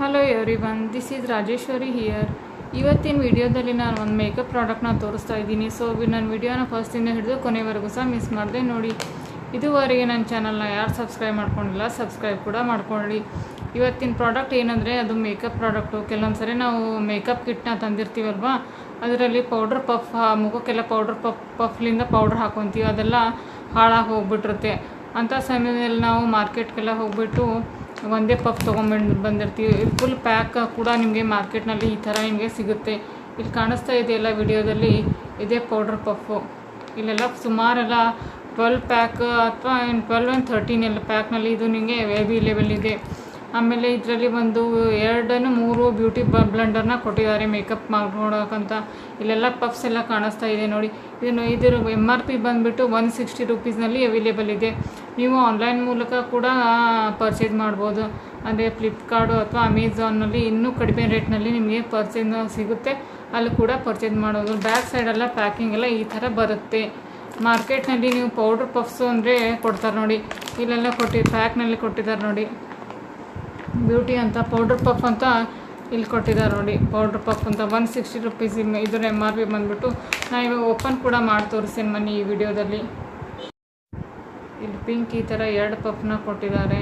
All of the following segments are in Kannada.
Hello everyone this is Rajeshwari here ಇವತ್ತಿನ ವಿಡಿಯೋದಲ್ಲಿ ನಾನು ಒಂದು ಮೇಕಪ್ ಪ್ರಾಡಕ್ಟ್ನ ತೋರಿಸ್ತಾ ಇದ್ದೀನಿ. ಸೊ ನನ್ನ ವಿಡಿಯೋನ ಫಸ್ಟಿಂದ ಹಿಡಿದು ಕೊನೆವರೆಗೂ ಸಹ ಮಿಸ್ ಮಾಡಿದೆ ನೋಡಿ. ಇದುವರೆಗೆ ನನ್ನ ಚಾನಲ್ನ ಯಾರು ಸಬ್ಸ್ಕ್ರೈಬ್ ಮಾಡ್ಕೊಂಡಿಲ್ಲ ಸಬ್ಸ್ಕ್ರೈಬ್ ಕೂಡ ಮಾಡ್ಕೊಳ್ಳಿ. ಇವತ್ತಿನ ಪ್ರಾಡಕ್ಟ್ ಏನಂದರೆ, ಅದು ಮೇಕಪ್ ಪ್ರಾಡಕ್ಟು ಕೆಲವೊಂದು ಸರಿ ನಾವು ಮೇಕಪ್ ಕಿಟ್ನ ತಂದಿರ್ತೀವಲ್ವಾ? ಅದರಲ್ಲಿ ಪೌಡ್ರ್ ಪಫ್ ಮುಖಕ್ಕೆಲ್ಲ ಪೌಡ್ರ್ ಪಫ್ ಪಫ್ಲಿಂದ ಪೌಡ್ರ್ ಹಾಕೊತೀವಿ. ಅದೆಲ್ಲ ಹಾಳಾಗಿ ಹೋಗ್ಬಿಟ್ಟಿರುತ್ತೆ. ಅಂಥ ಸಮಯದಲ್ಲಿ ನಾವು ಮಾರ್ಕೆಟ್ಗೆಲ್ಲ ಹೋಗ್ಬಿಟ್ಟು ಒಂದೇ ಪಫ್ ತೊಗೊಂಬಂದು ಬಂದಿರ್ತೀವಿ. ಫುಲ್ ಪ್ಯಾಕ್ ಕೂಡ ನಿಮಗೆ ಮಾರ್ಕೆಟ್ನಲ್ಲಿ ಈ ಥರ ನಿಮಗೆ ಸಿಗುತ್ತೆ. ಇಲ್ಲಿ ಕಾಣಿಸ್ತಾ ಇದೆಯಲ್ಲ ವಿಡಿಯೋದಲ್ಲಿ ಇದೇ ಪೌಡ್ರ್ ಪಫು ಇಲ್ಲೆಲ್ಲ ಸುಮಾರೆಲ್ಲ ಟ್ವೆಲ್ ಪ್ಯಾಕ್ ಅಥವಾ ಟ್ವೆಲ್ ಆ್ಯಂಡ್ ಥರ್ಟೀನ್ ಎಲ್ಲ ಪ್ಯಾಕ್ನಲ್ಲಿ ಇದು ನಿಮಗೆ ಅವೈಲೇಬಲ್ ಇದೆ. ಆಮೇಲೆ ಇದರಲ್ಲಿ ಒಂದು ಎರಡನ್ನು ಮೂರು ಬ್ಯೂಟಿ ಬ್ಲೆಂಡರ್ನ ಕೊಟ್ಟಿದ್ದಾರೆ, ಮೇಕಪ್ ಮಾಡ್ಕೊಳಕ್ಕಂತ ಇಲ್ಲೆಲ್ಲ ಪಫ್ಸ್ ಎಲ್ಲ ಕಾಣಿಸ್ತಾ ಇದೆ ನೋಡಿ. ಇದನ್ನು ಇದರ ಎಂ ಆರ್ ಪಿ ಬಂದುಬಿಟ್ಟು ಒನ್ ಸಿಕ್ಸ್ಟಿ ರುಪೀಸ್ನಲ್ಲಿ ಅವೈಲೇಬಲ್ ಇದೆ. ನೀವು ಆನ್ಲೈನ್ ಮೂಲಕ ಕೂಡ ಪರ್ಚೇಸ್ ಮಾಡ್ಬೋದು. ಅಂದರೆ ಫ್ಲಿಪ್ಕಾರ್ಟು ಅಥವಾ ಅಮೆಝಾನಲ್ಲಿ ಇನ್ನೂ ಕಡಿಮೆ ರೇಟ್ನಲ್ಲಿ ನಿಮಗೆ ಪರ್ಚೇಸ್ ಸಿಗುತ್ತೆ. ಅಲ್ಲಿ ಕೂಡ ಪರ್ಚೇಸ್ ಮಾಡೋದು. ಬ್ಯಾಕ್ ಸೈಡೆಲ್ಲ ಪ್ಯಾಕಿಂಗ್ ಎಲ್ಲ ಈ ಥರ ಬರುತ್ತೆ. ಮಾರ್ಕೆಟ್ನಲ್ಲಿ ನೀವು ಪೌಡ್ರ್ ಪಫ್ಸು ಅಂದರೆ ಕೊಡ್ತಾರೆ ನೋಡಿ. ಇಲ್ಲೆಲ್ಲ ಕೊಟ್ಟಿ ಪ್ಯಾಕ್ನಲ್ಲಿ ಕೊಟ್ಟಿದ್ದಾರೆ ನೋಡಿ. ಬ್ಯೂಟಿ ಅಂತ, ಪೌಡ್ರ್ ಪಫ್ ಅಂತ ಇಲ್ಲಿ ಕೊಟ್ಟಿದ್ದಾರೆ ನೋಡಿ. ಪೌಡ್ರ್ ಪಫ್ ಅಂತ ಒನ್ ಸಿಕ್ಸ್ಟಿ ರುಪೀಸ್ ಇದರ ಎಂ ಆರ್ ಪಿ ಬಂದುಬಿಟ್ಟು ನಾನು ಇವಾಗ ಓಪನ್ ಕೂಡ ಮಾಡಿ ತೋರಿಸ್ತೀನಿ ಮನಿ ಈ ವಿಡಿಯೋದಲ್ಲಿ. ಇಲ್ಲಿ ಪಿಂಕ್ ಈ ಥರ ಎರಡು ಪಫ್ನ ಕೊಟ್ಟಿದ್ದಾರೆ.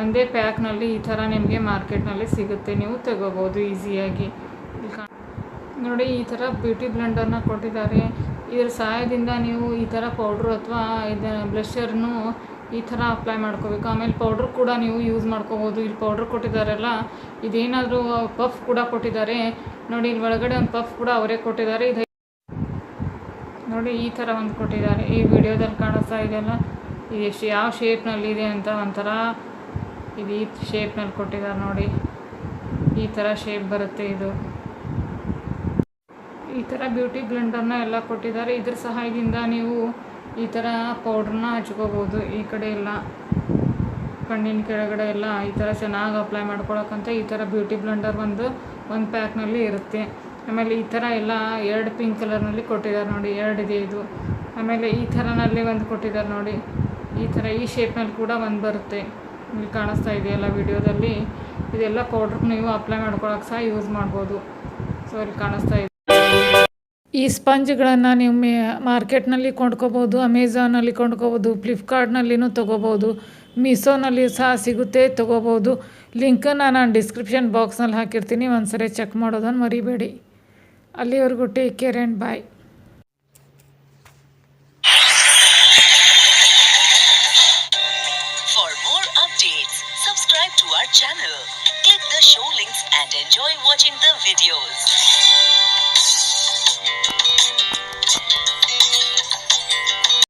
ಒಂದೇ ಪ್ಯಾಕ್ನಲ್ಲಿ ಈ ಥರ ನಿಮಗೆ ಮಾರ್ಕೆಟ್ನಲ್ಲಿ ಸಿಗುತ್ತೆ. ನೀವು ತಗೋಬೋದು ಈಸಿಯಾಗಿ. ನೋಡಿ ಈ ಥರ ಬ್ಯೂಟಿ ಬ್ಲೆಂಡರ್ನ ಕೊಟ್ಟಿದ್ದಾರೆ. ಇದರ ಸಹಾಯದಿಂದ ನೀವು ಈ ಥರ ಪೌಡ್ರು ಅಥವಾ ಇದು ಬ್ಲಷರ್ನು ಈ ಥರ ಅಪ್ಲೈ ಮಾಡ್ಕೋಬೇಕು. ಆಮೇಲೆ ಪೌಡ್ರ್ ಕೂಡ ನೀವು ಯೂಸ್ ಮಾಡ್ಕೋಬೋದು. ಇಲ್ಲಿ ಪೌಡ್ರ್ ಕೊಟ್ಟಿದ್ದಾರಲ್ಲ ಇದೇನಾದರೂ ಪಫ್ ಕೂಡ ಕೊಟ್ಟಿದ್ದಾರೆ. ನೋಡಿ, ಇಲ್ಲಿ ಒಳಗಡೆ ಒಂದು ಪಫ್ ಕೂಡ ಅವರೇ ಕೊಟ್ಟಿದ್ದಾರೆ. ಇದು ನೋಡಿ, ಈ ಥರ ಒಂದು ಕೊಟ್ಟಿದ್ದಾರೆ. ಈ ವಿಡಿಯೋದಲ್ಲಿ ಕಾಣಿಸ್ತಾ ಇದೆಯಲ್ಲ ಇದು ಎಷ್ಟು, ಯಾವ ಶೇಪ್ನಲ್ಲಿ ಇದೆ ಅಂತ ಒಂಥರ ಇದು ಈ ಶೇಪ್ನಲ್ಲಿ ಕೊಟ್ಟಿದ್ದಾರೆ ನೋಡಿ. ಈ ಥರ ಶೇಪ್ ಬರುತ್ತೆ ಇದು. ಈ ಥರ ಬ್ಯೂಟಿ ಬ್ಲೆಂಡರ್ನ ಎಲ್ಲ ಕೊಟ್ಟಿದ್ದಾರೆ. ಇದ್ರ ಸಹಾಯದಿಂದ ನೀವು ಈ ಥರ ಪೌಡ್ರನ್ನ ಹಚ್ಕೋಬೋದು. ಈ ಕಡೆ ಎಲ್ಲ ಕಣ್ಣಿನ ಕೆಳಗಡೆ ಎಲ್ಲ ಈ ಥರ ಚೆನ್ನಾಗಿ ಅಪ್ಲೈ ಮಾಡ್ಕೊಳಕ್ಕಂತ ಈ ಥರ ಬ್ಯೂಟಿ ಬ್ಲೆಂಡರ್ ಒಂದು ಒಂದು ಪ್ಯಾಕ್ನಲ್ಲಿ ಇರುತ್ತೆ. ಆಮೇಲೆ ಈ ಥರ ಎಲ್ಲ ಎರಡು ಪಿಂಕ್ ಕಲರ್ನಲ್ಲಿ ಕೊಟ್ಟಿದ್ದಾರೆ ನೋಡಿ, ಎರಡಿದೆ ಇದು. ಆಮೇಲೆ ಈ ಥರನಲ್ಲಿ ಒಂದು ಕೊಟ್ಟಿದ್ದಾರೆ ನೋಡಿ. ಈ ಥರ ಈ ಶೇಪ್ನಲ್ಲಿ ಕೂಡ ಒಂದು ಬರುತ್ತೆ. ಇಲ್ಲಿ ಕಾಣಿಸ್ತಾ ಇದೆಯಲ್ಲ ವಿಡಿಯೋದಲ್ಲಿ. ಇದೆಲ್ಲ ಪೌಡ್ರ್ ನೀವು ಅಪ್ಲೈ ಮಾಡ್ಕೊಳಕ್ಕೆ ಸಹ ಯೂಸ್ ಮಾಡ್ಬೋದು. ಸೊ ಇಲ್ಲಿ ಕಾಣಿಸ್ತಾ ಈ ಸ್ಪಂಜ್ಗಳನ್ನು ನೀವು ಮೇ ಮಾರ್ಕೆಟ್ನಲ್ಲಿ ಕೊಂಡ್ಕೋಬೋದು ಅಮೆಝಾನಲ್ಲಿ ಕೊಂಡ್ಕೋಬೋದು, ಫ್ಲಿಪ್ಕಾರ್ಟ್ನಲ್ಲಿನೂ ತೊಗೋಬೋದು, ಮೀಸೋನಲ್ಲಿ ಸಹ ಸಿಗುತ್ತೆ, ತೊಗೋಬೋದು. ಲಿಂಕನ್ನು ನಾನು ಡಿಸ್ಕ್ರಿಪ್ಷನ್ ಬಾಕ್ಸ್ನಲ್ಲಿ ಹಾಕಿರ್ತೀನಿ, ಒಂದ್ಸರಿ ಚೆಕ್ ಮಾಡೋದನ್ನು ಮರಿಬೇಡಿ. ಅಲ್ಲಿವರೆಗೂ take care and bye. Click the show links and enjoy watching the videos.